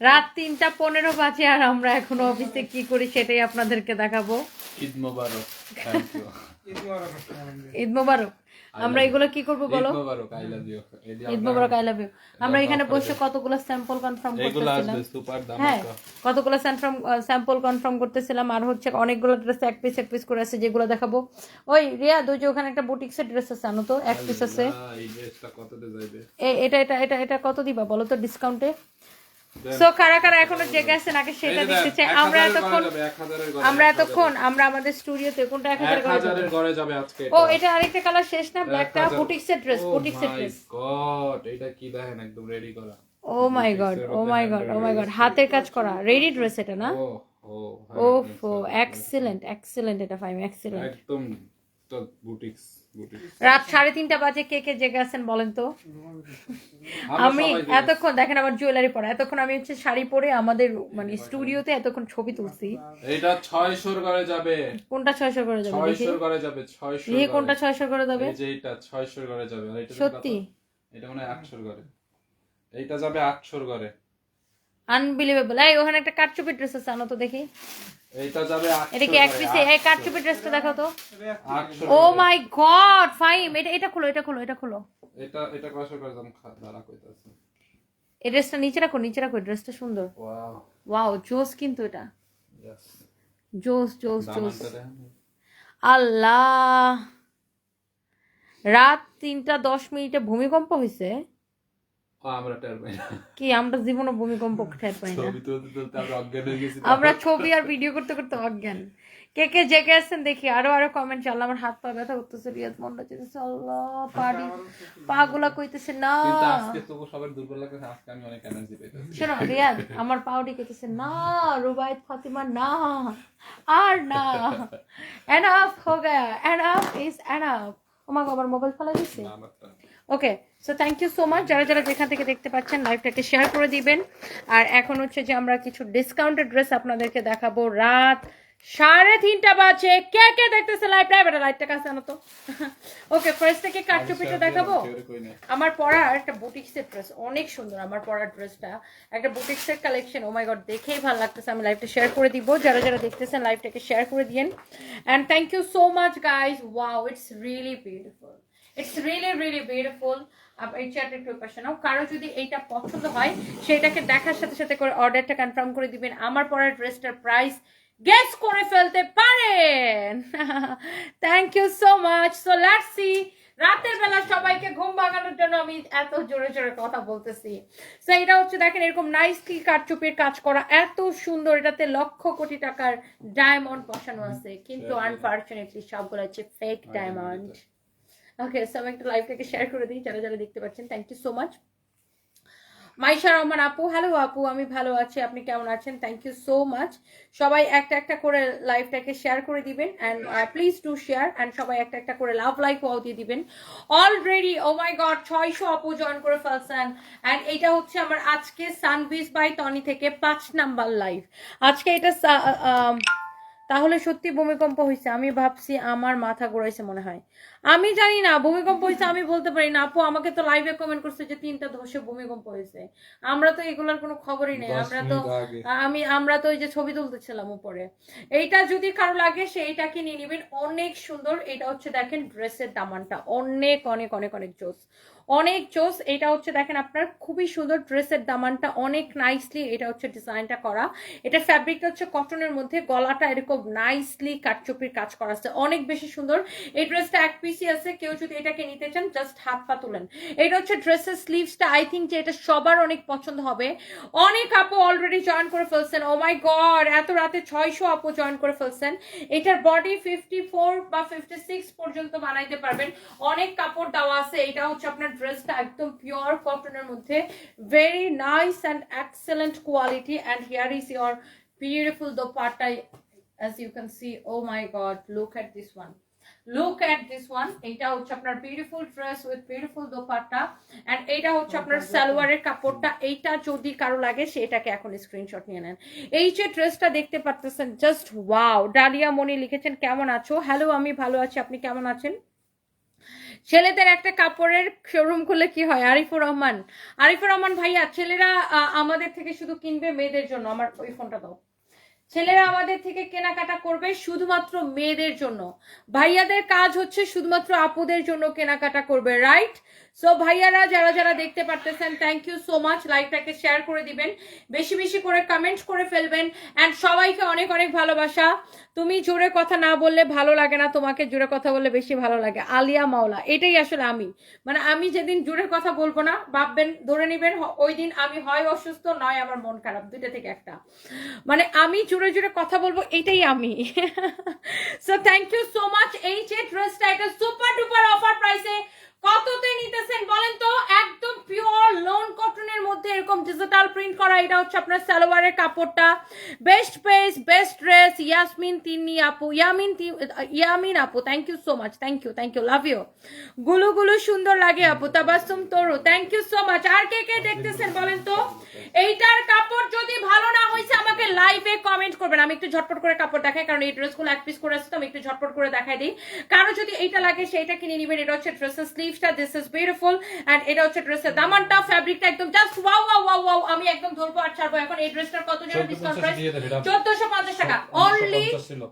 রাত তিনটা পনেরো বাজে আর আমরা এখন অফিসে কি করি সেটাই আপনাদেরকে দেখাবো। ঈদ মোবারক ঈদ মোবারক আমরা এগুলো কি করব বলো? মোবারক আই ঈদ মোবারক আই লাভ ইউ আমরা এখানে বসে কতগুলো স্যাম্পল কনফার্ম করতেছিলাম। হ্যাঁ কতগুলো স্যাম্পল স্যাম্পল কনফার্ম করতেছিলাম। আর হচ্ছে অনেকগুলো ড্রেস এক পিস এক পিস করে আছে যেগুলো দেখাবো। ওই রিয়া দুই যে ওখানে একটা বুটিক্সের ড্রেস আছে জানো তো? এক পিস আছে। এটা এটা এটা এটা কত দিবা বলো তো ডিসকাউন্টে সো কারা কারা এখনও জেগে আছেন আগে সেটা দেখতে চাই। আমরা এতক্ষণ আমরা এতক্ষণ আমরা আমাদের স্টুডিওতে কোনটা এক হাজারের ঘরে যাবে? আজকে ও এটা। আরেকটা কালার শেষ না? ব্ল্যাকটা বুটিক্সের ড্রেস বুটিক্সের ড্রেস গড এটা কি দেখেন একদম রেডি করা। ও my god oh my god oh my god হাতের কাজ করা রেডি ড্রেস এটা না? ও ও এক্সিলেন্ট এক্সিলেন্ট এটা ফাইম এক্সিলেন্ট একদম বুটিক্স রাত সাড়ে তিনটা বাজে কে কে জেগে আছেন বলেন তো? আমি এতক্ষণ দেখেন আমার জুয়েলারি পরা এতক্ষণ আমি হচ্ছে শাড়ি পরে আমাদের মানে স্টুডিওতে এতক্ষণ ছবি তুলছি। এটা 600 এর ঘরে যাবে। কোনটা ছয়শো করে যাবে দেখি? 600 এর ঘরে যাবে 600 দেখি কোনটা ছয়শো করে যাবে? এই যে এটা 600 এর ঘরে যাবে আর এটা সত্যি? এটা মনে হয় 800 এর ঘরে। এইটা যাবে 800 এর ঘরে। আনবিলিভেবল এই ওখানে একটা কাটচুপি ড্রেস আছে আনো তো দেখি। এইটা যাবে 800 এটা কি এক পিসে এই কাটচুপি ড্রেসটা দেখো তো। 800 ও মাই গড ফাইম এটা এটা খোলো এটা খোলো এটা খোলো। এটা এটা কয়শো করে দাম দাঁড়া কইতাছে। এই ড্রেসটা নিচে রাখো নিচে রাখো ড্রেসটা সুন্দর। ওয়াও ওয়াও জোস কিন্তু এটা। জোস জোস জোস। আল্লাহ। রাত তিনটা দশ মিনিটে ভূমিকম্প হয়েছে আমরা টের পাই না। কি আমরা জীবনে ভূমিকম্প ঠের পাই না? ছবি আমরা অজ্ঞান হয়ে গেছি আমরা ছবি আর ভিডিও করতে করতে অজ্ঞান। কে কে জেগে আছেন দেখি আরও আরও কমেন্ট চাল আমার হাত পা ব্যথা করতেছে আল্লাহ কইতেছে না। কিন্তু আজকে তবু সবার দুর্বল লাগছে আজকে আমি অনেক এনার্জি পেয়েছি শোনো রিয়াজ আমার পাউডি কেটেছে না রুবায়ত ফাতিমা না আর না। এনাফ হো গয়া এনাফ ইজ এনাফ ওমা আমার মোবাইল ফেলা দিচ্ছে okay so thank you so much যারা যারা যেখান থেকে দেখতে পাচ্ছেন লাইভটাকে শেয়ার করে দিবেন। আর এখন হচ্ছে যে আমরা কিছু ডিসকাউন্টেড ড্রেস আপনাদেরকে দেখাবো। রাত সাড়ে তিনটা বাজে। কে কে দেখতেছে লাইভ লাইভ এটা লাইটটা কাছে আনো তো? ওকে ফার্স্ট থেকে কাটচুপিটা দেখাবো? আমার পরা একটা বুটিক্সের ড্রেস অনেক সুন্দর আমার পরার ড্রেসটা একটা বুটিক্সের কালেকশন ও মাই গড দেখেই ভালো লাগতেছে। আমি লাইভটা শেয়ার করে দিব। যারা যারা দেখতেছেন লাইভটাকে শেয়ার করে দিয়েন। And thank you so much guys wow it's really beautiful it's really really beautiful এই চ্যাটের একটু পাশে নাও। কারও যদি এইটা পছন্দ হয় সেটাকে দেখার সাথে সাথে করে অর্ডারটা কনফার্ম করে দিবেন। আমার পরার ড্রেসটার প্রাইস গেস করে ফেলতে পারেন। Thank you so much so let's see রাতের বেলা সবাইকে ঘুম ভাঙানোর জন্য আমি এত জোরে জোরে কথা বলতেছি। সো এটা হচ্ছে দেখেন এরকম নাইসলি কারচুপির কাজ করা এত সুন্দর। এটাতে লক্ষ কোটি টাকার ডায়মন্ড বসানো আছে। কিন্তু আনফর্চুনেটলি সবগুলো হচ্ছে ফেক ডায়মন্ড ওকে সো আমি একটা লাইভটাকে শেয়ার করে দিই যারা যারা দেখতে পাচ্ছেন thank you so much Maisha Rahman আপু হ্যালো আপু আমি ভালো আছি আপনি কেমন আছেন? থ্যাংক ইউ সো মাচ সবাই একটা একটা করে লাইভটাকে শেয়ার করে দিবেন and please to share and সবাই একটা একটা করে লাভ লাইক ওয়াও দিয়ে দিবেন। অলরেডি ও মাই গড ছয়শো আপু জয়েন করে ফেলছেন অ্যান্ড এটা হচ্ছে আমার আজকে সানভিস বাই টনি থেকে পাঁচ নাম্বার লাইভ আজকে এটা সা- আম, তাহলে সত্যি ভূমিকম্প হয়েছে আমি ভাবছি আমার মাথা ঘুরাইছে মনে হয়। আমি জানি না ভূমিকম্প হয়েছে আমি বলতে পারি না। আপু আমাকে তো লাইভে কমেন্ট করছে যে তিনটা ধসে ভূমিকম্প হয়েছে আমরা তো এগুলোর কোনো খবরই নেই। আমরা তো আমি আমরা তো ওই যে ছবি তুলতেছিলাম উপরে। এইটা যদি কারও লাগে সে এইটাকে নিয়ে নেবেন। অনেক সুন্দর। এটা হচ্ছে দেখেন ড্রেসের দামানটা। অনেক অনেক অনেক অনেক জোস। অনেক জোস এটা হচ্ছে দেখেন আপনার খুবই সুন্দর ড্রেসের দামানটা, অনেক নাইসলি এটা হচ্ছে ডিজাইনটা করা। এটা ফ্যাব্রিকটা হচ্ছে কটনের মধ্যে, গলাটা এরকম নাইসলি কাটচুপির কাজ করা আছে, অনেক বেশি সুন্দর। এই ড্রেসটা এক পিসি আছে, কেউ যদি এটাকে নিতে চান জাস্ট হাত পা তুলেন। এটা হচ্ছে ড্রেসের স্লিভসটা আই থিঙ্ক যে এটা সবার অনেক পছন্দ হবে। অনেক আপু অলরেডি জয়েন করে ফেলছেন ও মাই গড এত রাতে ছয়শো আপু জয়েন করে ফেলছেন। এটার বডি ফিফটি ফোর বা ফিফটি সিক্স পর্যন্ত বানাইতে পারবেন। অনেক কাপড় দেওয়া আছে, এটা হচ্ছে আপনার ড্রেসটা একদম পিওর কটনের মধ্যে। Very nice and excellent quality and here is your beautiful dupatta as you can see. Oh my god look at this one. Look at this one এইটা হচ্ছে আপনার beautiful dress with beautiful dupatta and এইটা হচ্ছে আপনার সালোয়ারের কাপড়টা। এইটা যদি কারও লাগে সেটাকে এখন স্ক্রিনশট নিয়ে নেন। এই যে ড্রেসটা দেখতে পারতেছেন জাস্ট ওয়াও ডালিয়া মনি লিখেছেন কেমন আছো? হ্যালো আমি ভালো আছি। আপনি কেমন আছেন? ছেলেদের একটা কাপড়ের শোরুম খুলে কি হয়? আরিফুর রহমান। আরিফুর রহমান ভাইয়া, ছেলেরা আমাদের থেকে শুধু কিনবে মেয়েদের জন্য। আমার ওই ফোনটা দাও। ছেলেরা আমাদের থেকে কেনাকাটা করবে শুধুমাত্র মেয়েদের জন্য। ভাইয়াদের কাজ হচ্ছে শুধুমাত্র আপুদের জন্য কেনাকাটা করবে রাইট সো ভাইয়ারা, যারা যারা দেখতে পারতেছেন থ্যাংক ইউ সো মাচ লাইভটাকে শেয়ার করে দিবেন। বেশি বেশি করে কমেন্ট করে ফেলবেন। অ্যান্ড সবাইকে অনেক অনেক ভালোবাসা। তুমি জোরে কথা না বললে ভালো লাগে না। তোমাকে জোরে কথা বললে বেশি ভালো লাগে। আলিয়া মাওলা, এটাই আসলে আমি। মানে আমি যেদিন জোরে কথা বলব না, ভাববেন, ধরে নেবেন ওই দিন আমি হয় অসুস্থ, নয় আমার মন খারাপ, দুইটা থেকে একটা। মানে আমি জোরে জোরে কথা বলব, এটাই আমি। So thank you so much এই যে ড্রেসটা এটা সুপার ডুপার অফার প্রাইসে কততে নিতেছেন বলেন তো? একদম পিওর লোন কটনের মধ্যে এরকম ডিজিটাল প্রিন্ট করা, এটা হচ্ছে আপনার সালোয়ারের কাপড়টা। Best page best dress Yasmin Tinni আপু ইয়ামিন ইয়ামিন আপু thank you so much thank you thank you love you গুলু গুলু সুন্দর লাগে আপু, Tabassum Taru thank you so much আর কে কে দেখতেছেন বলেন তো? এইটার কাপড় যদি ভালো না হয়েছে, আমাকে লাইভে কমেন্ট করবেন। আমি একটু ঝটপট করে কাপড় দেখাই, কারণ এই ড্রেসগুলো এক পিস করে আছে, তো আমি একটু ঝটপট করে দেখাই দিই। কারও যদি এইটা লাগে, সেইটা কিনে নিবেন, এটা হচ্ছে ড্রেসের স্লিভসটা দিস ইজ বিউটিফুল এন্ড এটা হচ্ছে ড্রেসের দামানটা ফ্যাব্রিকটা একদম জাস্ট ওয়াও ওয়াও ওয়াও আমি একদম ধরবো আর ছাড়বো। এখন এই ড্রেসটার কত যেন ডিসকাউন্ট প্রাইস চোদ্দশো পঞ্চাশ টাকা। অনলি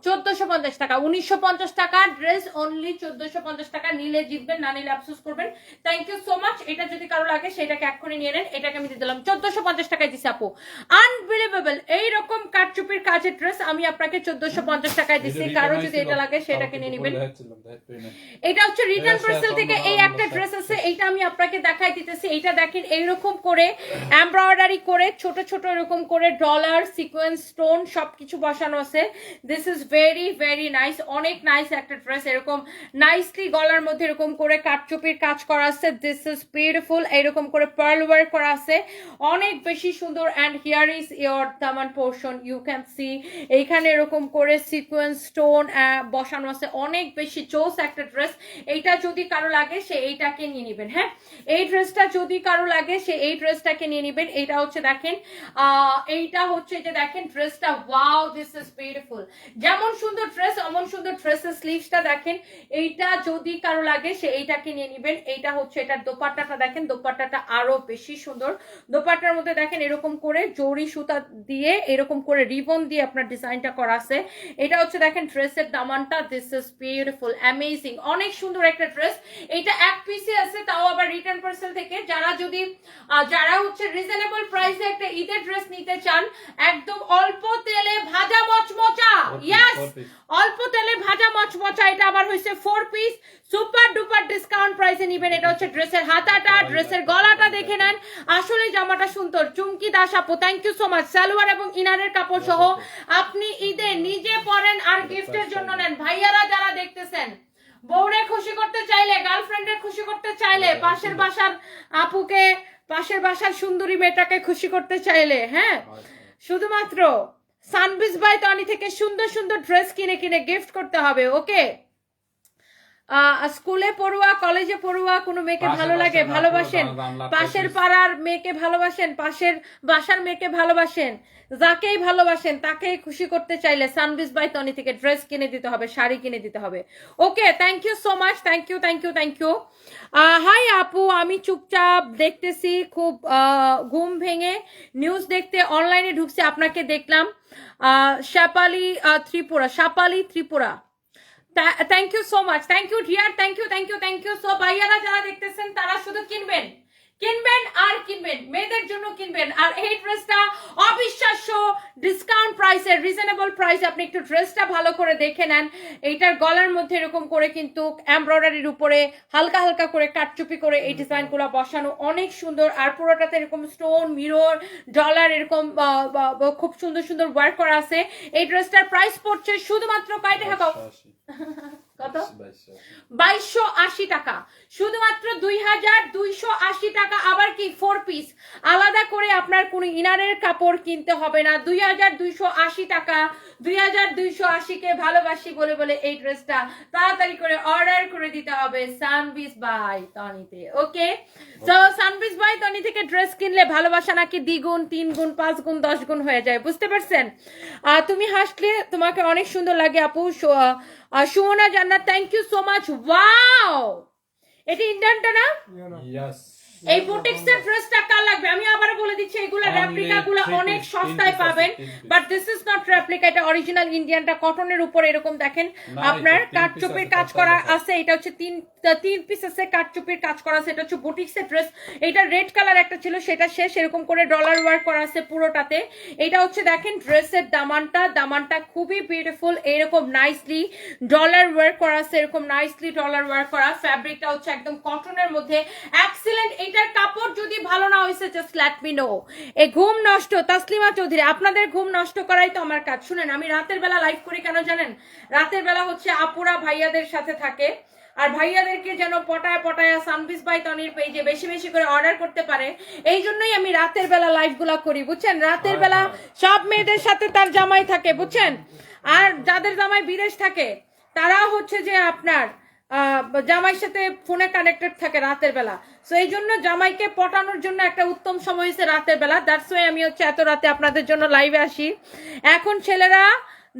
চোদ্দশো পঞ্চাশ টাকা। উনিশশো পঞ্চাশ টাকা ড্রেস অনলি চোদ্দশো পঞ্চাশ টাকা। নিলে জিতবেন না নিলে আফসোস করবেন। থ্যাংক ইউ সো মাচ এটা যদি কারও লাগে সেটাকে এক্ষুনি নিয়ে নেন। এটাকে আমি দিয়ে দিলাম। চোদ্দশো পঞ্চাশ টাকায় দিছি আপু। আনবিলিভেবল এইরকম কাটচুপির কাজের ড্রেস আমি আপনাকে চোদ্দশো পঞ্চাশ টাকায় দিছি। কারও যদি এটা লাগে সেটাকে নিয়ে নেবেন। এটা হচ্ছে রিটার্ন পার্সেল থেকে এই একটা ড্রেস আছে। এইটা আমি আপনাকে দেখাই দিতেছি। এইটা দেখেন এইরকম করে এমব্রয়ডারি করে ছোট ছোট এরকম করে ডলার সিকোয়েন্স স্টোন সবকিছু বসানো আছে। This is very very nice অনেক নাইস একটা ড্রেস এরকম নাইসলি গলার মধ্যে এরকম করে কাটচুপির কাজ করা আছে। দিস ইজ বিউটিফুল এরকম করে পার্ল ওয়ার্ক করা আছে। অনেক বেশি সুন্দর অ্যান্ড হিয়ার ইজ ইয়োর দামান পোর্শন ইউ ক্যান সি এইখানে এরকম করে সিকোয়েন্স স্টোন বসানো আছে। অনেক বেশি চোস একটা ড্রেস এইটা যদি কারও লাগে, সে এইটাকে নিয়ে নেবেন হ্যাঁ? এই ড্রেসটা যদি কারও লাগে, সে এই ড্রেসটাকে নিয়ে নেবেন। এইটা হচ্ছে দেখেন এইটা হচ্ছে যে দেখেন ড্রেসটা ওয়াও দিস ইজ বিউটিফুল যেমন সুন্দর ড্রেস অমন সুন্দর ড্রেসের স্লিভসটা দেখেন। এইটা যদি কারও লাগে, সে এইটাকে নিয়ে নেবেন। এইটা হচ্ছে এটার দোপাট্টাটা দেখেন। দোপাট্টাটা আরও বেশি সুন্দর। দোপাট্টার মধ্যে দেখেন এরকম করে জরি সুতা দিয়ে, এরকম করে রিবন দিয়ে আপনার ডিজাইনটা করা আছে। এটা হচ্ছে দেখেন ড্রেসের দামানটা। দিস বিউটিফুল অ্যামেজিং অনেক সুন্দর একটা ড্রেস এটা এক পিসে আছে, তাও আবার রিটার্ন পার্সেল থেকে। যারা যদি যারা হচ্ছে রিজনেবল প্রাইসে একটা ঈদের ড্রেস নিতে চান, একদম অল্প তেলে ভাজা মচমচা। ইয়াস অল্প তেলে ভাজা মচমচা এটা আবার হয়েছে four piece super duper discount প্রাইসে নিবেন এটা হচ্ছে ড্রেসের হাতাটা ড্রেসের গলাটা দেখে নেন। আসলে জামাটা সুন্দর। চুমকি দাস আপু thank you so much salwar এবং ইনারের কাপড় সহ আপনি ঈদে নিজে পরেন আর গিফটের জন্য নেন। ভাইয়ারা যারা দেখতেছেন বউরে খুশি করতে চাইলে গার্লফ্রেন্ডে খুশি করতে চাইলে পাশের বাসার আপুকে পাশের বাসার সুন্দরী মেয়েটাকে খুশি করতে চাইলে হ্যাঁ? শুধুমাত্র সানবিজ বাই টনি থেকে সুন্দর সুন্দর ড্রেস কিনে কিনে গিফট করতে হবে ওকে স্কুলে পড়ুয়া কলেজে পড়ুয়া কোনো মেয়েকে ভালো লাগে ভালোবাসেন? পাশের পাড়ার মেয়েকে ভালোবাসেন? পাশের বাসার মেয়েকে ভালোবাসেন? যাকেই ভালোবাসেন তাকেই খুশি করতে চাইলে সানবিজ বাই তনি থেকে ড্রেস কিনে দিতে হবে শাড়ি কিনে দিতে হবে। Okay thank you so much thank you thank you thank you hi আপু আমি চুপচাপ দেখতেছি খুব ঘুম ভেঙে নিউজ দেখতে অনলাইনে ঢুকছে আপনাকে দেখলাম। আহ, Shapali Tripura Shapali Tripura. Thank you so much thank you dear thank you thank you thank you so ভাইয়ারা যারা দেখতেছেন, তারা শুধু কিনবেন। কিনবেন আর কিনবেন। মেয়েদের জন্য কিনবেন। আর এই ড্রেসটা অবিশ্বাস্য ডিসকাউন্ট প্রাইসে রিজনেবল প্রাইসে আপনি একটু ড্রেসটা ভালো করে দেখে নেন। এইটার গলার মধ্যে এরকম করে কিন্তু এমব্রয়ডারির উপরে হালকা হালকা করে কাটচুপি করে এই ডিজাইনগুলো বসানো অনেক সুন্দর। আর পুরোটাতে এরকম স্টোন মিরর ডলার এরকম খুব সুন্দর সুন্দর ওয়ার্ক করা আছে। এই ড্রেসটার প্রাইস পড়ছে শুধুমাত্র কয় টাকা? কত? বাইশশো আশি টাকা। শুধুমাত্র দুই হাজার দুইশো আশি টাকা আবার কি ফোর পিস আলাদা করে আপনার কোনো ইনারের কাপড় কিনতে হবে না। দুই হাজার দুইশো আশি টাকা দুই হাজার দুইশো আশিকে ভালোবাসি বলে বলে এই ড্রেসটা তাড়াতাড়ি করে অর্ডার করে দিতে হবে সানবিস বাই তনিতে ওকে? তো সানবিস বাই তনি থেকে ড্রেস কিনলে ভালোবাসা নাকি দ্বিগুণ তিন গুণ পাঁচ গুণ দশ গুণ হয়ে যায় বুঝতে পারছেন? তুমি হাসলে তোমাকে অনেক সুন্দর লাগে আপু। Sumona Jannat thank you so much wow এটা ইন্ডিয়ানটা না? Yes. এই বুটিক্সের ড্রেসটা কার লাগবে? আমি আবারো বলে দিচ্ছি এগুলা রেপ্লিকা গুলো অনেক সস্তায় পাবেন। But this is not replica এটা অরিজিনাল ইন্ডিয়ানটা কটনের উপর এরকম দেখেন আপনার আছে, কাজ করা আছে। এটা হচ্ছে তিন তিন পিস আছে কাঠচুপির কাজ করা আছে এটা হচ্ছে বুটিক্সের ড্রেস এটা রেড কালার একটা ছিল সেটা শেষ এরকম করে ডলার ওয়ার্ক করা আছে পুরোটাতে। এটা হচ্ছে দেখেন ড্রেসের দামানটা দামানটা খুবই বিউটিফুল এরকম নাইসলি ডলার ওয়ার্ক করা আছে এরকম নাইসলি ডলার ওয়ার্ক করা। ফ্যাব্রিকটা হচ্ছে একদম কটনের মধ্যে। এক্সিলেন্ট এটার কাপড় যদি ভালো না হয়েছে জাস্ট লেট মি নো এ ঘুম নষ্ট তাসলিমা চৌধুরী আপনাদের ঘুম নষ্ট করাই তো আমার কাজ। শুনেন আমি রাতের বেলা লাইভ করি কেন জানেন? রাতের বেলা হচ্ছে আপুরা ভাইয়াদের সাথে থাকে আর ভাইয়াদেরকে যেন পটায় পটায় সানবিস বাই তনির পেজে বেশি বেশি করে অর্ডার করতে পারে এই জন্যই আমি রাতের বেলা লাইভগুলা করি বুঝছেন? রাতের বেলা। সব মেয়েদের সাথে তার জামাই থাকে বুঝছেন? আর যাদের জামাই বিদেশ থাকে তারা হচ্ছে যে আপনার জামাইয়ের সাথে ফোনে কানেক্টেড থাকে রাতের বেলা। সো এই জন্য জামাইকে পটানোর জন্য একটা উত্তম সময় হয়েছে রাতের বেলা। দ্যাটস ওয়াই আমি হচ্ছে এত রাতে আপনাদের জন্য লাইভে আসি। এখন ছেলেরা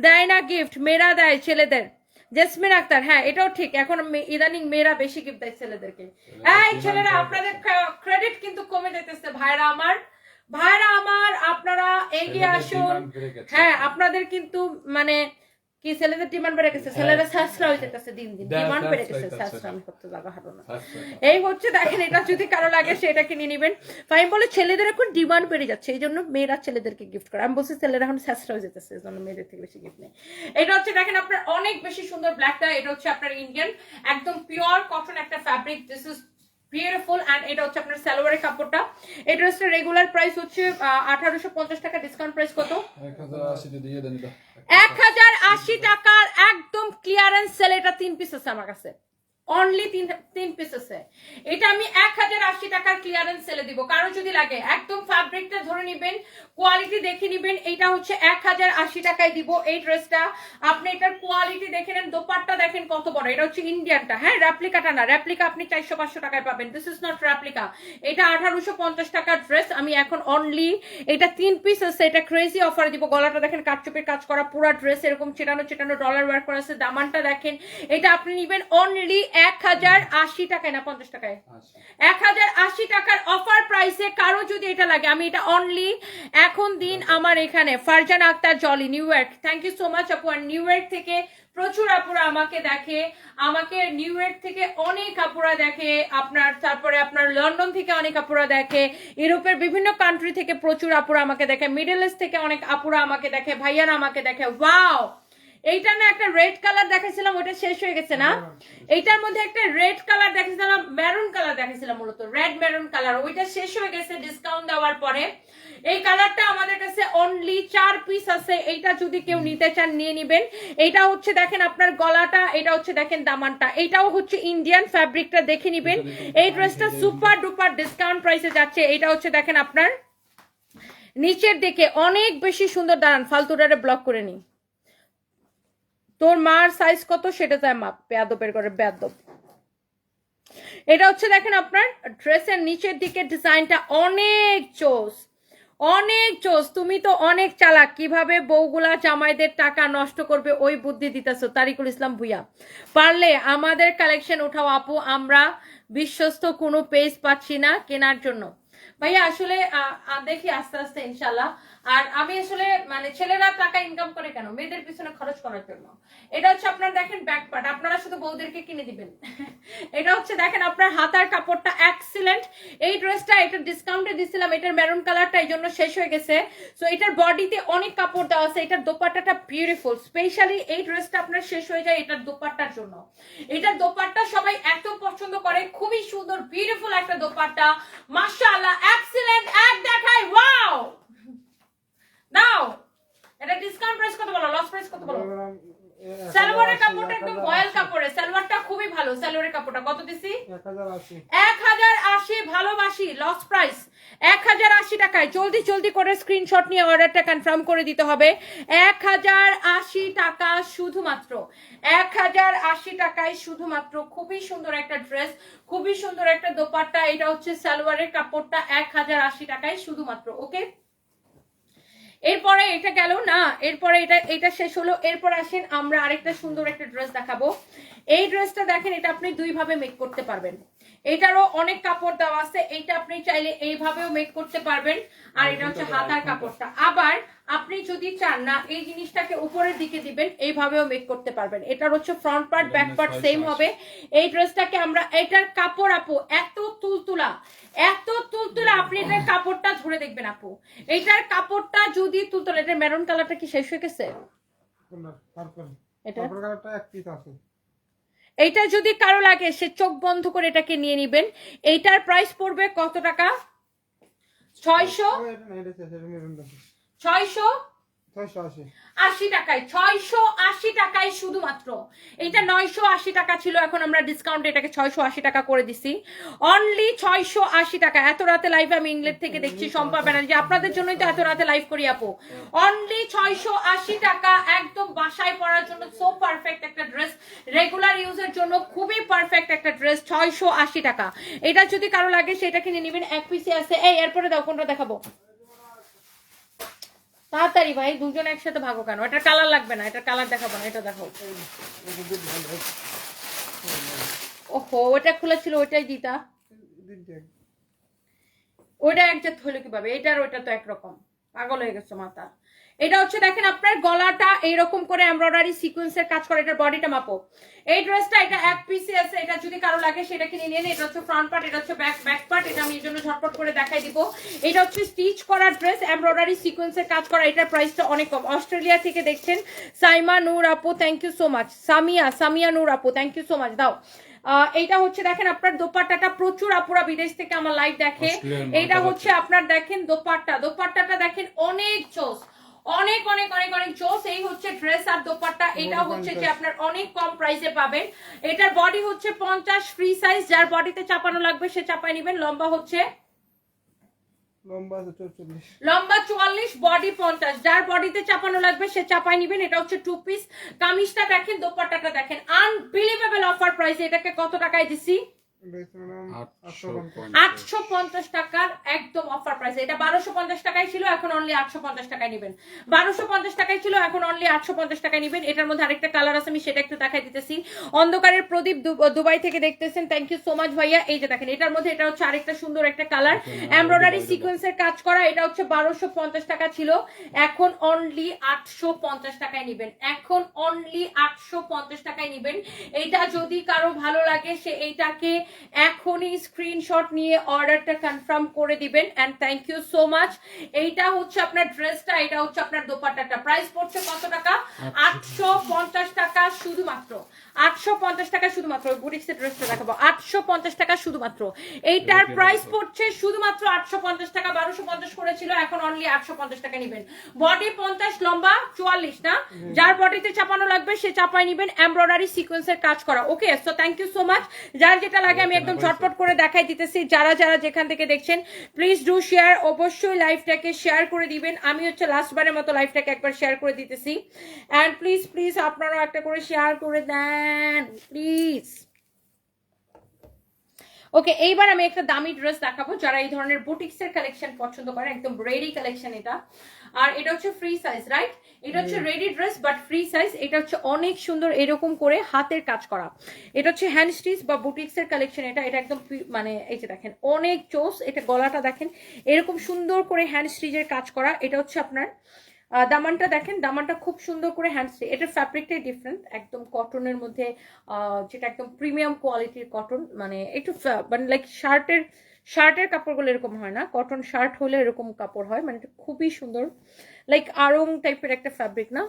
দেয় না গিফট মেয়েরা দেয় ছেলেদের। জেসমিন আক্তার হ্যাঁ এটাও ঠিক। এখন ইদানিং মেয়েরা বেশি গিফট দেয় ছেলেদেরকে। এই ছেলেরা আপনাদের ক্রেডিট কিন্তু কমে যেতেছে। ভাইরা আমার ভাইরা আমার আপনারা এগিয়ে আসুন। হ্যাঁ আপনাদের কিন্তু মানে কি ছেলেদের ডিমান্ড বেড়ে গেছে ছেলেরা সাসরা হয়ে যেতেছে দিন দিন ডিমান্ড বেড়ে গেছে সাসরা right. করতে হারো না। এই হচ্ছে দেখেন এটা যদি কারও লাগে সেটা কিনে নেবেন। ফাইন বলে ছেলেদের এখন ডিমান্ড বেড়ে যাচ্ছে এই জন্য মেয়েরা ছেলেদেরকে গিফট করে। আমি বলছি ছেলেরা এখন সাসরা হয়ে যেতেছে এই জন্য মেয়েদের থেকে বেশি গিফট নেই। এটা হচ্ছে দেখেন আপনার অনেক বেশি সুন্দর ব্ল্যাকটা এটা হচ্ছে আপনার ইন্ডিয়ান একদম পিওর কটন একটা fabric this is beautiful and এটা হচ্ছে আপনার সালোয়ারের কাপড়টা। এই ড্রেসটা রেগুলার প্রাইস হচ্ছে আঠারোশো পঞ্চাশ টাকা ডিসকাউন্ট প্রাইস কত? এক হাজার আশি টাকার একদম ক্লিয়ারেন্স সেল এটা তিন পিস আছে আমার কাছে। অনলি তিন তিন পিস এটা আমি এক হাজার আশি টাকার ক্লিয়ারেন্স সেলে দিব। কারও যদি লাগে, একদম ফ্যাব্রিকটা ধরে নিবেন কোয়ালিটি দেখে নিবেন, এটা হচ্ছে এক হাজার আশি টাকায় দিব এই ড্রেসটা আপনি এটার কোয়ালিটি দেখে নেন, দোপাট্টা দেখেন কত বড়। এটা হচ্ছে ইন্ডিয়ানটা হ্যাঁ? রেপ্লিকাটা না রেপ্লিকা আপনি চারশো, পাঁচশো টাকায় পাবেন। দিস ইজ নট রেপ্লিকা এটা আঠারোশো পঞ্চাশ টাকার ড্রেস আমি এখন অনলি এটা তিন পিস আছে, এটা ক্রেজি অফারে দিব। গলাটা দেখেন, কাটচুপের কাজ করা, পুরো ড্রেস এরকম, চেটানো চেটানো ডলার ওয়ার্ক করা আছে, দামানটা দেখেন। এটা আপনি নিবেন অনলি এক হাজার আশি টাকায় না, পঞ্চাশ টাকায়। এক হাজার আশি টাকার অফার প্রাইসে কারও যদি এটা লাগে, আমি এটা অনলি এখন দিন আমার এখানে। Farjan Akter, Jolly New York thank you so much আপু। আর নিউ ইয়র্ক থেকে প্রচুর আপুরা আমাকে দেখে, আমাকে নিউ ইয়র্ক থেকে অনেক আপুরা দেখে, আপনার, তারপরে আপনার লন্ডন থেকে অনেক আপুরা দেখে, ইউরোপের বিভিন্ন কান্ট্রি থেকে প্রচুর আপুরা আমাকে দেখে মিডল ইস্ট থেকে অনেক আপুরা আমাকে দেখে, ভাইয়ারা আমাকে দেখে। ওয়াও এইটা না একটা রেড কালার দেখাইছিলাম ওটা শেষ হয়ে গেছে না? এইটার মধ্যে একটা রেড কালার দেখাইছিলাম মেরুন কালার দেখাইছিলাম মূলত রেড মেরুন কালার ওইটা শেষ হয়ে গেছে ডিসকাউন্ট দেওয়ার পরে। এই কালারটা আমাদের কাছে অনলি চার পিস আছে এইটা যদি কেউ নিতে চান নিয়ে নিবেন। এইটা হচ্ছে দেখেন আপনার গলাটা এটা হচ্ছে দেখেন দামানটা এইটাও হচ্ছে ইন্ডিয়ান ফ্যাব্রিকটা দেখে নিবেন। এই ড্রেসটা সুপার ডুপার ডিসকাউন্ট প্রাইসে যাচ্ছে এটা হচ্ছে দেখেন আপনার নিচের দিকে অনেক বেশি সুন্দর দাঁড়ান ফালতুটারে ব্লক করে নি তোর মার সাইজ কত সেটা তাই মাপ, বেয়াদবের করে বেয়াদব। এটা হচ্ছে দেখেন আপনার ড্রেসের নিচের দিকে ডিজাইনটা অনেক চোস অনেক চোস। তুমি তো অনেক চালাক, কীভাবে বউগুলা জামাইদের টাকা নষ্ট করবে ওই বুদ্ধি দিতেছো, তারিকুল ইসলাম ভুইয়া। পারলে আমাদের কালেকশন উঠাও আপু, আমরা বিশ্বস্ত কোনো পেজ পাচ্ছি না কেনার জন্য। ভাইয়া, আসলে দেখি আস্তে আস্তে ইনশাল্লাহ আর আমি আসলে মানে ছেলেরা টাকা ইনকাম করে কেন? মেয়েদের পিছনে খরচ করার জন্য। এটা হচ্ছে আপনার দেখেন ব্যাক পার্ট আপনারা শুধু বউদেরকে কিনে দিবেন। এটা হচ্ছে দেখেন আপনার হাতার কাপড়টা এক্সিলেন্ট এই ড্রেসটা এটা ডিসকাউন্টে দিছিলাম, এটার মেরুন কালারটা এই জন্য শেষ হয়ে গেছে। সো এটার বডিতে অনেক কাপড় দেওয়া আছে, এটার দোপাট্টাটা বিউটিফুল স্পেশালি এই ড্রেসটা আপনার শেষ হয়ে যায় এটার দোপাট্টার জন্য। এটার দোপাট্টা সবাই এত পছন্দ করে, খুবই সুন্দর বিউটিফুল একটা দোপাট্টা। মাশাআল্লাহ এক্সিলেন্ট এক দেখায় ওয়াও নাও এটা ডিসকাউন্ট প্রাইস কত বলো? লস প্রাইস কত বলো? সালোয়ারের কাপড়টা একদম বয়েল কাপড়ে সালোয়ারটা খুবই ভালো সালোয়ারের কাপড়টা। কত দিছি? এক হাজার আশি। এক হাজার আশি ভালোবাসি লস প্রাইস এক হাজার আশি টাকায় জলদি জলদি করে স্ক্রিনশট নিয়ে অর্ডারটা কনফার্ম করে দিতে হবে। এক হাজার আশি টাকা শুধুমাত্র এক হাজার আশি টাকায় শুধুমাত্র খুবই সুন্দর একটা ড্রেস খুবই সুন্দর একটা দোপাট্টা। এটা হচ্ছে সালোয়ারের কাপড়টা এক হাজার আশি টাকায় শুধুমাত্র ওকে এরপরে এটা গেল, না, এরপরে এটা এটা শেষ হলো, এরপর আসেন আমরা আরেকটা সুন্দর একটা ড্রেস দেখাবো। এই ড্রেসটা দেখেন, এটা আপনি দুই ভাবে মেক করতে পারবেন। এটারও অনেক কাপড় দেওয়া আছে এইটা আপনি চাইলে এইভাবেও মেক করতে পারবেন। আর এটা হচ্ছে হাতার কাপড়টা। আবার আপনি যদি চান না এই জিনিসটাকে উপরের দিকে দিবেন এইভাবেও মেক করতে পারবেন। এটার হচ্ছে front part back part same হবে। এই ড্রেসটাকে আমরা এটার কাপড় আপু এত তুলতুলা এত তুলতুলা আপনি এটার কাপড়টা ধরে দেখবেন আপু। এইটার কাপড়টা যদি তুলতুলা এটার মেরুন কালারটা কি শেষ হয়ে গেছে? এটা? পার্পল কালারটা এক পিস আছে। এইটা যদি কারও লাগে সে চোখ বন্ধ করে এটাকে নিয়ে নিবেন এইটার প্রাইস পড়বে কত টাকা ছয়শো ছয়শো আশি। টাকায় ছয়শো আশি টাকায় শুধুমাত্র। এটা নয়শো আশি টাকা ছিল এখন আমরা ডিসকাউন্ট এটাকে ছয়শো আশি টাকা করে দিছি। অনলি ছয়শো আশি টাকা। এত রাতে লাইভ আমি ইংল্যান্ড থেকে দেখছি সম্পা ব্যানার্জি। আপনাদের জন্যই তো এত রাতে লাইভ করি আপু। অনলি ছয়শো আশি টাকা একদম বাসায় পরার জন্য সো পারফেক্ট একটা ড্রেস রেগুলার ইউজের জন্য খুবই পারফেক্ট একটা ড্রেস ছয়শো আশি টাকা। এটা যদি কারও লাগে সেটা কিনে নেবেন। এক পিসে আছে। এই এরপরে দাও কোনটা দেখাবো? তাড়াতাড়ি ভাই দুজন একসাথে ভাগো কেন? এটার কালার লাগবে না এটা কালার দেখাবো না এটা দেখাও। ওহো ওটা খোলা ছিল ওইটাই দিতা? ওটা একজাত হলো কীভাবে? এটা আর ওইটা তো একরকম। পাগল হয়ে গেছে মাথা। এটা হচ্ছে দেখেন আপনার গলাটা এইরকম করে এমব্রয়ডারি সিকোয়েন্সের কাজ করে এটার বডিটা মাপো। এই ড্রেসটা এটা এক পিসে আছে, এটা যদি কারও লাগে সেটা কিনে নিয়ে। এটা হচ্ছে ফ্রন্ট পার্ট এটা হচ্ছে ব্যাক ব্যাক পার্ট এটা আমি এর জন্য ঝটপট করে দেখাই দিব। এটা হচ্ছে স্টিচ করা ড্রেস এমব্রয়ডারি সিকোয়েন্সের কাজ করা, এটার প্রাইসটা অনেক কম। অস্ট্রেলিয়া থেকে দেখছেন, সাইমা নূর আপু thank you so much Samia Samia Noor আপু থ্যাংক ইউ সো মাচ দাও। এইটা হচ্ছে দেখেন আপনার দোপাট্টাটা প্রচুর আপুরা বিদেশ থেকে আমার লাইভ দেখে। এইটা হচ্ছে। আপনার দেখেন দোপাট্টা। দোপাট্টাটা দেখেন অনেক চোস। অনেক অনেক অনেক অনেক চোস। এই হচ্ছে ড্রেস আর দোপাট্টা। এটা হচ্ছে যে আপনার অনেক কম প্রাইসে পাবেন। এটার বডি হচ্ছে পঞ্চাশ ফ্রি সাইজ যার বডিতে চাপানো লাগবে সে চাপায় নিবেন। লম্বা হচ্ছে লম্বা আছে চৌচল্লিশ। লম্বা চুয়াল্লিশ, বডি পঞ্চাশ। যার বডিতে চাপানো লাগবে, সে চাপাই নিবেন। এটা হচ্ছে টু পিস কামিজটা দেখেন, দোপাট্টাটা দেখেন। আনবিলিভেবল অফার প্রাইসে এটাকে কত টাকায় দিছি? আটশো পঞ্চাশ। টাকার একদম অফার প্রাইস এটা বারোশো পঞ্চাশ টাকায় ছিল এখন অনলি আটশো পঞ্চাশ টাকায় নেবেন। বারোশো পঞ্চাশ টাকায় ছিল এখন অনলি আটশো পঞ্চাশ টাকায় নেবেন। এটার মধ্যে আরেকটা কালার আছে আমি সেটা একটু দেখাই দিতেছি। অন্ধকারের প্রদীপ দুবাই থেকে দেখতেছেন। থ্যাংক ইউ সো মাচ ভাইয়া। এই যে দেখেন এটার মধ্যে এটা হচ্ছে আরেকটা সুন্দর একটা কালার এমব্রয়ডারি সিকোয়েন্সের কাজ করা এটা হচ্ছে বারোশো পঞ্চাশ টাকা ছিল। এখন অনলি আটশো পঞ্চাশ টাকায় নেবেন। এখন অনলি আটশো পঞ্চাশ টাকায় নেবেন। এটা যদি কারও ভালো লাগে সে এইটাকে এখনই স্ক্রিনশট নিয়ে অর্ডারটা কনফার্ম করে দিবেন and thank you so much এইটা হচ্ছে আপনার ড্রেসটা এটা হচ্ছে আপনার দোপাট্টাটা। প্রাইস পড়ছে কত টাকা? আটশো পঞ্চাশ টাকা শুধুমাত্র। আটশো পঞ্চাশ টাকা শুধুমাত্র বুটিক্সের ড্রেসটা দেখাবো। আটশো পঞ্চাশ টাকা শুধুমাত্র। এইটার প্রাইস পড়ছে শুধুমাত্র আটশো পঞ্চাশ টাকা বারোশো পঞ্চাশ করেছিল এখন অনলি আটশো পঞ্চাশ টাকা নেবেন। বডি পঞ্চাশ লম্বা চুয়াল্লিশ না? যার বডিতে চাপানো লাগবে সে চাপাই নিবেন। এমব্রয়ডারি সিকোয়েন্সের কাজ করা। Okay so thank you so much যার যেটা লাগে আমি একদম ঝটপট করে দেখাই দিতেছি। যারা যারা যেখান থেকে দেখছেন প্লিজ ডু শেয়ার অবশ্যই লাইভটাকে শেয়ার করে দিবেন। আমি হচ্ছে লাস্ট বারের মতো লাইভটাকে একবার শেয়ার করে দিতেছি। অ্যান্ড প্লিজ প্লিজ আপনারাও একটা করে শেয়ার করে দেন। প্লিজ ওকে এইবার আমি একটা দামি ড্রেস দেখাবো যারা এই ধরনের বুটিক্স এর কালেকশন পছন্দ করে একদম রেডি কালেকশন এটা। আর এটা হচ্ছে ফ্রি সাইজ রাইট এটা হচ্ছে ready dress but free size এটা হচ্ছে অনেক সুন্দর এরকম করে হাতের কাজ করা। এটা হচ্ছে হ্যান্ড স্টিচ বা বুটিক্স এর কালেকশন এটা এটা একদম মানে এই যে দেখেন অনেক চোস এটা গলাটা দেখেন এরকম সুন্দর করে হ্যান্ড স্টিচের কাজ করা। এটা হচ্ছে আপনার আহ, দামানটা দেখেন, দামানটা খুব সুন্দর করে হ্যান্ডসে এটার ফ্যাব্রিকটাই ডিফারেন্ট একদম কটনের মধ্যে যেটা একদম প্রিমিয়াম কোয়ালিটির কটন মানে একটু মানে লাইক শার্টের শার্টের কাপড়গুলো এরকম হয় না কটন শার্ট হলে এরকম কাপড় হয় মানে খুবই সুন্দর লাইক আরং টাইপের একটা ফ্যাব্রিক না?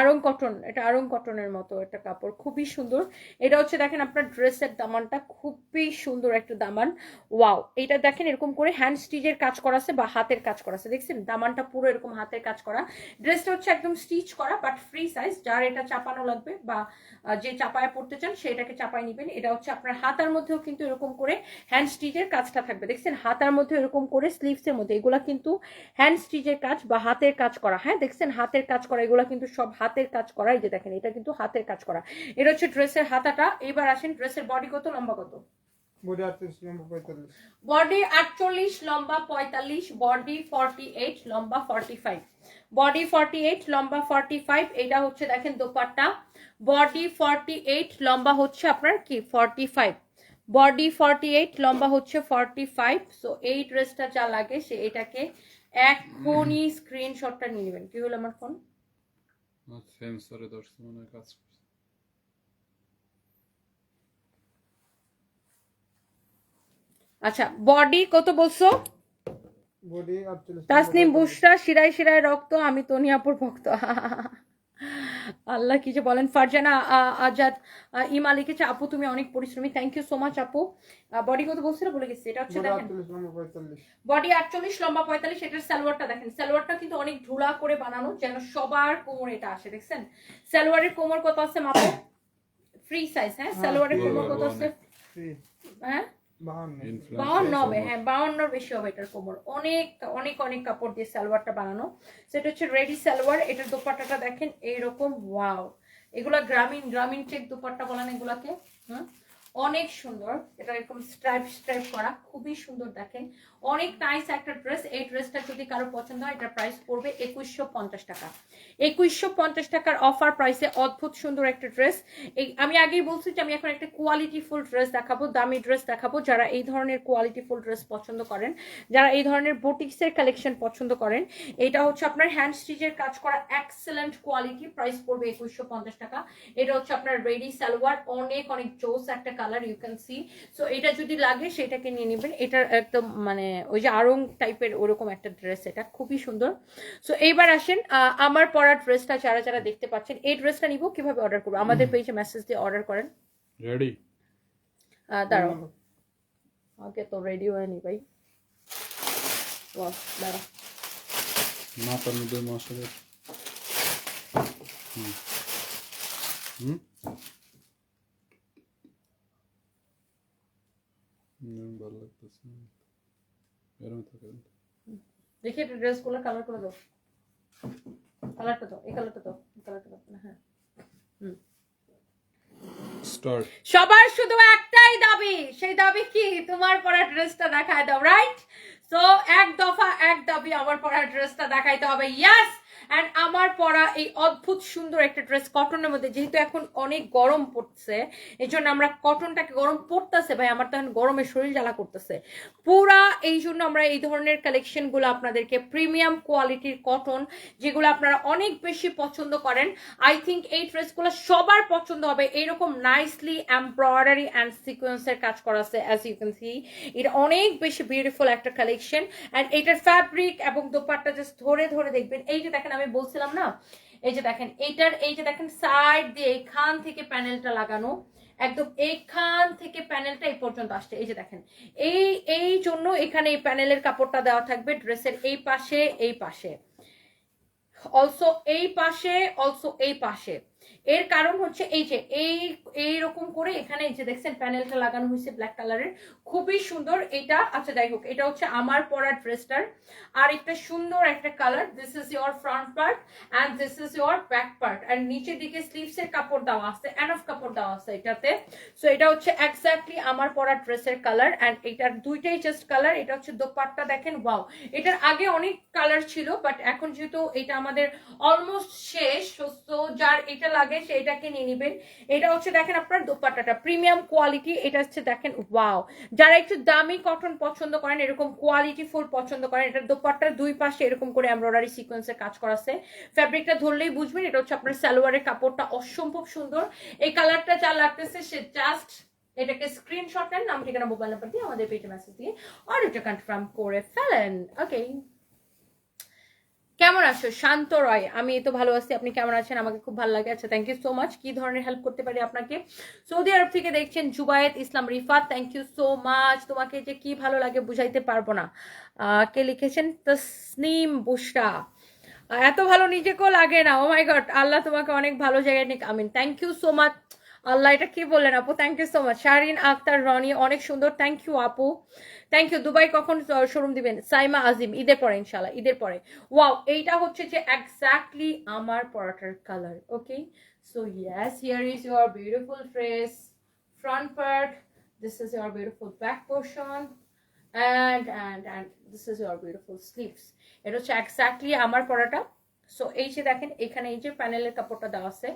আরং কটন, এটা আরং কটনের মতো একটা কাপড়, খুবই সুন্দর। এটা হচ্ছে, দেখেন আপনার ড্রেসের দামানটা খুবই সুন্দর একটা দামান। ওয়াও, এটা দেখেন এরকম করে হ্যান্ড স্টিচের কাজ বা হাতের কাজ দেখছেন, দামানটা পুরো এরকম হাতের কাজ করা। ড্রেসটা হচ্ছে একদম স্টিচ করা বাট ফ্রি সাইজ যার এটা চাপানো লাগবে বা যে চাপায় পড়তে চান সেটাকে চাপায় নিবেন। এটা হচ্ছে আপনার হাতার মধ্যেও কিন্তু এরকম করে হ্যান্ড স্টিচের কাজটা থাকবে। দেখছেন, হাতার মধ্যে এরকম করে স্লিভসের মধ্যে, এগুলা কিন্তু হ্যান্ড স্টিচের কাজ বা হাতের কাজ করা। হ্যাঁ দেখছেন, হাতের কাজ করা এগুলো কিন্তু সব হাতের কাজ করা এই যে দেখেন এটা কিন্তু হাতের কাজ করা। এটা হচ্ছে ড্রেসের হাতাটা এবার আসেন ড্রেসের বডি কত লম্বা কত? বডি আটচল্লিশ লম্বা পঁয়তাল্লিশ। বডি ফর্টি এইট লম্বা forty five body forty eight লম্বা ফর্টি ফাইভ এটা হচ্ছে দেখেন দোপাট্টা। বডি ফর্টি এইট লম্বা হচ্ছে আপনার কি? Forty five body forty eight লম্বা হচ্ছে ফর্টি ফাইভ সো এই ড্রেসটা যা লাগে সে এটাকে এখনই স্ক্রিনশটটা নিয়ে নেবেন। কি হলো আমার ফোন সেন্সরে দর্শক মনে কাজ করছে। আচ্ছা বডি কত বলছো? তাসনিম বুশরা শিরায় শিরায় রক্ত আমি তনিয়াপুর ভক্ত। আল্লাহ কি যে বলেন? ফারজানা আজাদ ইমা লিখেছে আপু তুমি অনেক পরিশ্রমী। থ্যাংক ইউ সো মাচ আপু। বডি কত বলছিল বলে গেছি এটা হচ্ছে দেখেন। আটচল্লিশ লম্বা পঁয়তাল্লিশ। বডি আটচল্লিশ লম্বা পঁয়তাল্লিশ এটার সালোয়ারটা দেখেন। সালোয়ারটা কিন্তু অনেক ঢুলা করে বানানো যেন সবার কোমর এটা আসে দেখছেন? সালোয়ারের কোমর কত আছে মাপো? ফ্রি সাইজ হ্যাঁ? সালোয়ারের কোমর কত আছে? বাউন্ন। হবে হ্যাঁ বাউন্নর বেশি হবে এটার কোমর। অনেক অনেক অনেক কাপড় দিয়ে সালোয়ারটা বানানো। সেটা হচ্ছে রেডি সালোয়ার এটার দোপাট্টাটা দেখেন এইরকম ওয়াও। এগুলা গ্রামীণ গ্রামীণ টেক দোপাট্টা বলেন এগুলাকে হুম? অনেক সুন্দর এটা এরকম স্ট্রাইপ স্ট্রাইপ করা খুবই সুন্দর দেখেন। অনেক নাইস একটা ড্রেস এই ড্রেসটা যদি কারও পছন্দ হয় এটার প্রাইস পড়বে একুশশো পঞ্চাশ টাকা। একুশশো পঞ্চাশ টাকার অফার প্রাইসে অদ্ভুত সুন্দর একটা ড্রেস এই, আমি আগেই বলছি যে আমি এখন একটা কোয়ালিটি ফুল ড্রেস দেখাবো, দামি ড্রেস দেখাবো, যারা এই ধরনের কোয়ালিটি ফুল ড্রেস পছন্দ করেন, যারা এই ধরনের বুটিক্সের কালেকশন পছন্দ করেন, এটা হচ্ছে আপনার হ্যান্ড স্টিচের কাজ করা এক্সেলেন্ট কোয়ালিটি প্রাইস পড়বে একুশশো পঞ্চাশ টাকা। এটা হচ্ছে আপনার রেডি সালোয়ার, অনেক অনেক জোস একটা colour you can see so এটা যদি লাগে, সেটাকে নিয়ে নেবেন। এটার একদম মানে ওই যে আরং টাইপের ওরকম একটা ড্রেস এটা খুবই সুন্দর। সো এইবার আসেন আমার পরা ড্রেসটা যারা যারা দেখতে পাচ্ছেন এই ড্রেসটা নিব কীভাবে অর্ডার করব? আমাদের পেজে মেসেজ দিয়ে অর্ডার করেন। রেডি দাঁড়াও। ওকে তো রেডি হয়নি ভাই। বাহ, দাঁড়াও। মাথার মধ্যে মশলা হুম। হুম? হুম, ভালো লাগতেছে। না। এরম থাকে। দেখি কালার করে দাও। কালারটা দাও এই কালারটা দাও এই কালারটা দাও হ্যাঁ। সবার শুধু একটাই দাবি সেই দাবি কি? তোমার পরা ড্রেসটা দেখায় দাও রাইট সো এক দফা এক দাবি আমার পরা ড্রেসটা দেখাইতে হবে। ইয়াস অ্যান্ড আমার পরা এই অদ্ভুত সুন্দর একটা ড্রেস কটনের মধ্যে, যেহেতু এখন অনেক গরম পড়ছে এই জন্য আমরা কটনটাকে গরম পড়তেছে ভাই, আমার তো এখন গরমে শরীর জ্বালা করতেছে। পুরা এই জন্য আমরা এই ধরনের কালেকশনগুলো আপনাদেরকে প্রিমিয়াম কোয়ালিটির কটন যেগুলো আপনারা অনেক বেশি পছন্দ করেন আই থিঙ্ক এই ড্রেসগুলো সবার পছন্দ হবে। এরকম নাইসলি এমব্রয়ডারি অ্যান্ড সিকোয়েন্সের কাজ করা আছে অ্যাজ ইউ ক্যান সি এটা অনেক বেশি বিউটিফুল একটা কালেকশন অ্যান্ড এটার ফ্যাব্রিক এবং দোপাট্টা জাস্ট ধরে ধরে দেখবেন। এই যে দেখেন আমি বলছিলাম না, এই যে দেখেন, এইটার, এই যে দেখেন সাইড দিয়ে এখান থেকে প্যানেলটা লাগানো, একদম এইখান থেকে প্যানেলটা এই পর্যন্ত আসছে। এই যে দেখেন, এই এই জন্য এখানে এই প্যানেলের কাপড়টা দেওয়া থাকবে ড্রেসের এই পাশে এই পাশে। অলসো এই পাশে অলসো এই পাশে। এর কারণ হচ্ছে এই যে, এই এইরকম করে এখানে এই যে দেখছেন প্যানেলটা লাগানো হয়েছে ব্ল্যাক কালারের খুবই সুন্দর। এটা আচ্ছা যাই হোক, এটা হচ্ছে আমার পরা ড্রেসটার আর একটা সুন্দর একটা colour this is your front part and this is your back part and নিচের দিকে স্লিভস এর কাপড় দেওয়া আছে অ্যানফ কাপড় দেওয়া আছে এটাতে। সো এটা হচ্ছে এক্স্যাক্টলি আমার পরা ড্রেসের কালার অ্যান্ড এটার দুইটাই জাস্ট কালার এটা হচ্ছে দোপাট্টা, দেখেন ওয়াও এটার আগে অনেক কালার ছিল বাট এখন যেহেতু এটা আমাদের অলমোস্ট শেষ তো যার এটা লাগে সে এটাকে নিয়ে নেবেন। এটা হচ্ছে দেখেন আপনার দোপাট্টাটা। প্রিমিয়াম কোয়ালিটি, এটা হচ্ছে দেখেন, ওয়াও। যারা একটু দামি কটন পছন্দ করেন, এরকম কোয়ালিটি ফুল পছন্দ করেন, এটা দোপাট্টার দুই পাশে এরকম করে এমব্রয়ডারি সিকোয়েন্সের কাজ করা আছে। ফ্যাব্রিকটা ধরলেই বুঝবেন, এটা হচ্ছে আপনার সালোয়ারের কাপড়টা অসম্ভব সুন্দর। এই কালারটা যা লাগতেছে, সে জাস্ট এটাকে স্ক্রিনশট নেন, নাম, ঠিকানা মোবাইল নাম্বার দিয়ে আমাদের পেজে মেসেজ দিয়ে অর্ডারটা কনফার্ম করে ফেলেন। ওকে কেমন আছো? শান্ত রয়। আমি তো ভালো আছি, আপনি কেমন আছেন? আমাকে খুব ভালো লাগে। আচ্ছা থ্যাংক ইউ সো মাচ কি ধরনের হেল্প করতে পারি আপনাকে? সৌদি আরব থেকে দেখছেন Zubayet Islam Rifat. Thank you so much তোমাকে যে কি ভালো লাগে বুঝাইতে পারব না। কে লিখেছেন? তসনিম বুশরা। এত ভালো নিজেকেও লাগে না। ও মাই গড আল্লাহ তোমাকে অনেক ভালো জায়গায় নিক। আমিন। থ্যাংক ইউ সো মাচ আল্লাহ, এটা কি বললেন আপু? Thank you so much Sharin, Akter, Roni, অনেক সুন্দর। থ্যাংক ইউ আপু। থ্যাংক ইউ দুবাই কখন শোরুম দিবেন? সাইমা আজিম, ঈদের পরে ইনশাল্লাহ ঈদের পরে। ওয়াও এইটা হচ্ছে যে এক্স্যাক্টলি আমার পরাটার colour okay so yes here is your beautiful dress front part this is your beautiful back portion and and and this is your beautiful sleeves এটা হচ্ছে এক্স্যাক্টলি আমার পরাটা। সো এই যে দেখেন, এখানে এই যে প্যানেলের কাপড়টা দেওয়া আছে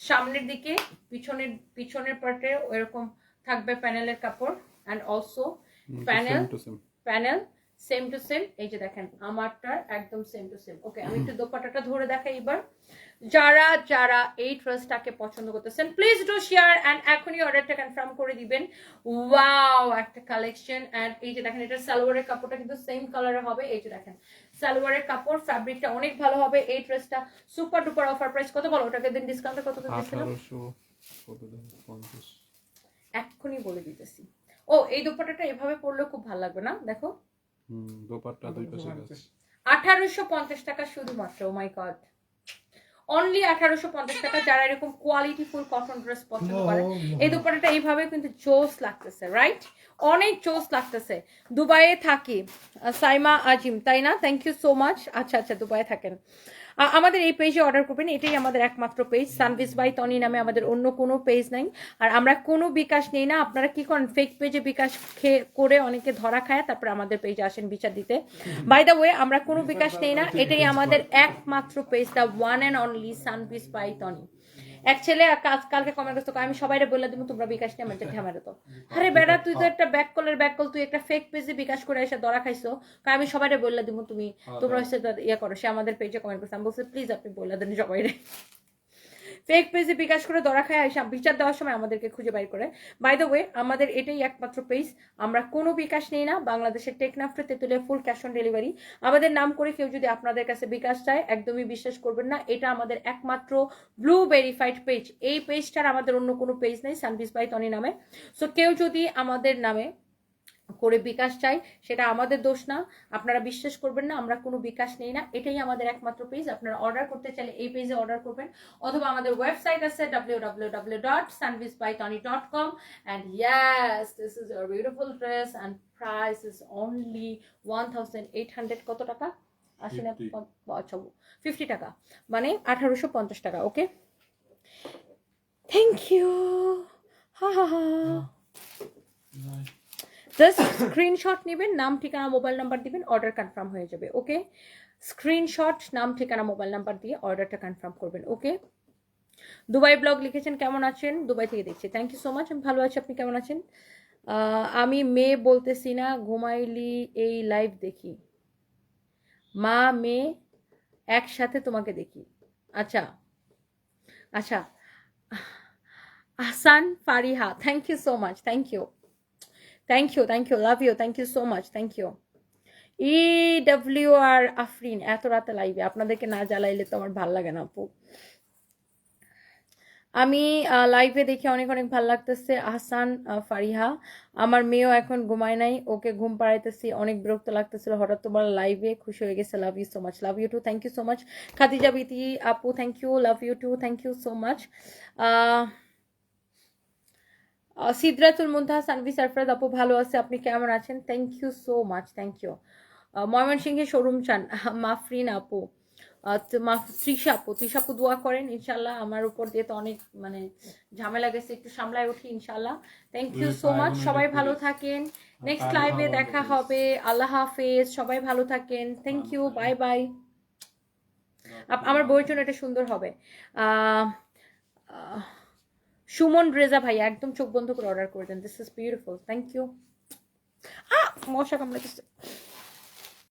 সামনের দিকে পিছনের পিছনের পার্টে এরকম থাকবে প্যানেলের কাপড় and also panel panel same to same এই যে দেখেন আমারটার একদম সেম টু সেম ওকে আমি একটু দোপাটাটা ধরে দেখাই এবার। যারা যারা এই ড্রেসটাকে পছন্দ করতেছেন প্লিজ ডু শেয়ার অ্যান্ড এখনই অর্ডারটা কনফার্ম করে দিবেন। ওয়াও একটা কালেকশন অ্যান্ড এই যে দেখেন এটা সালোয়ারের কাপড়টা কিন্তু সেম কালারে হবে। এই যে দেখেন সালোয়ারের কাপড় ফ্যাব্রিকটা অনেক ভালো হবে। এই ড্রেসটা সুপার ডুপার অফার প্রাইস কত বলো? ওটাকে দিন ডিসকাউন্টে কত দিচ্ছিলাম এক্ষুনি বলে দিতেছি। ও এই দোপাটাটা এভাবে পরলেও খুব ভালো লাগবে না? দেখো। হুম দোপাট্টা দুই পাশে আঠারোশো পঞ্চাশ টাকা শুধুমাত্র মাই গড অনলি আঠারোশো পঞ্চাশ টাকা যারা এরকম কোয়ালিটি ফুল কটন ড্রেস পছন্দ করে। এই দোপাটাটা এইভাবে কিন্তু জোস লাগতেছে রাইট অনেক জোস লাগতেছে। দুবাইয়ে থাকি সাইমা আজিম তাই না? থ্যাংক ইউ সো মাচ আচ্ছা আচ্ছা দুবাইয়ে থাকেন। আমাদের এই পেজে অর্ডার করবেন, এটাই আমাদের একমাত্র পেজ সানভিস বাই তনি নামে আমাদের অন্য কোনো পেজ নাই। আর আমরা কোনো বিকাশ নেই না। আপনারা কি করেন ফেক পেজে বিকাশ খেয়ে করে অনেকে ধরা খায়, তারপর আমাদের পেজে আসেন বিচার দিতে। বাই দ্য ওয়ে আমরা কোনো বিকাশ নেই না। এটাই আমাদের একমাত্র page the one and only Sanvi's by Toni এক ছেলে আর কালকে কমেন্ট করতো আমি সবাইরে বলে দিব তোমরা বিকাশ নিয়ে আমার ঝামেলা তো আরে বেড়া তুই তো একটা ব্যাক কলের ব্যাক কল তুই একটা ফেক পেজে বিকাশ করে এসে ধরা খাইছো। আমি সবাইরে বলে দিব তুমি তোমরা হচ্ছে ইয়ে করো সে আমাদের পেজে কমেন্ট করছে। আমি বলছি প্লিজ আপনি বলে দেন সবাইরে। ফেক পেজে বিকাশ করে ধরা খায় এসে বিচার দেওয়ার সময় আমাদেরকে খুঁজে বাইর করে। বাই দ্য ওয়ে আমাদের এটাই একমাত্র পেজ আমরা কোনো বিকাশ নেই না। বাংলাদেশের টেকনাফটে Tetulia full cash on delivery আমাদের নাম করে কেউ যদি আপনাদের কাছে বিকাশ চায়, একদমই বিশ্বাস করবেন না। এটা আমাদের একমাত্র ব্লু ভেরিফাইড পেজ এই পেজটার আমাদের অন্য কোনো পেজ নেই সানভিস বাই তনি নামে। সো কেউ যদি আমাদের নামে করে বিকাশ চাই সেটা আমাদের দোষ না। আপনারা বিশ্বাস করবেন না আমরা কোনো বিকাশ নেই না। এটাই আমাদের একমাত্র পেজ আপনারা অর্ডার করতে চাইলে এই পেজে অর্ডার করবেন। অথবা আমাদের ওয়েবসাইট আছে W W W dot Sanvi's by Toni dot com and yes this is a beautiful dress and price is only one thousand eight hundred কত টাকা? আশি না 50 আচ্ছা ফিফটি টাকা। মানে আঠারোশো পঞ্চাশ টাকা ওকে থ্যাংক ইউ হা হা হা। জাস্ট স্ক্রিনশট নেবেন, নাম, ঠিকানা মোবাইল নাম্বার দিবেন অর্ডার কনফার্ম হয়ে যাবে ওকে স্ক্রিনশট নাম, ঠিকানা মোবাইল নাম্বার দিয়ে অর্ডারটা কনফার্ম করবেন ওকে দুবাই ব্লগ লিখেছেন, কেমন আছেন? দুবাই থেকে দেখছি। থ্যাংক ইউ সো মাচ আমি ভালো আছি, আপনি কেমন আছেন? আমি মেয়ে বলতেছি না, ঘুমাইলি এই লাইভ দেখি। মা, মেয়ে, একসাথে তোমাকে দেখি। আচ্ছা আচ্ছা। Ahsan Fariha thank you so much thank you thank you thank you love you thank you so much thank you ই ডাব্লিউ আর আফরিন এত রাতে লাইভে আপনাদেরকে না জ্বালাইলে তো আমার ভালো লাগে না আপু। আমি লাইভে দেখে অনেক অনেক ভালো লাগতেছে আহসান আহ, ফারিহা। আমার মেয়েও এখন ঘুমায় নাই ওকে ঘুম পাড়াইতেছি অনেক বিরক্ত লাগতেছিল হঠাৎ তোমার লাইভে খুশি হয়ে গেছে love you so much love you too thank you so much Khadija Biti আপু thank you love you too thank you so much Sidratul Muntaha Sanvi Sarfaraz আপু ভালো আছে? আপনি কেমন আছেন? Thank you so much thank you ময়মনসিংহের showroom চান মাফরিন আপু। তৃষা আপু। তৃষা আপু দোয়া করেন ইনশাল্লাহ আমার উপর দিয়ে তো অনেক মানে ঝামেলা গেছে একটু সামলায় উঠি ইনশাল্লাহ থ্যাংক ইউ সো মাচ সবাই ভালো থাকেন। নেক্সট লাইভে দেখা হবে। আল্লাহ হাফেজ সবাই ভালো থাকেন। থ্যাংক ইউ বাই বাই আমার বইয়ের জন্য এটা সুন্দর হবে। আহ, সুমন রেজা ভাই, একদম চোখ বন্ধ করে অর্ডার করে দেন। This is beautiful thank you মশা কামড়াতেছে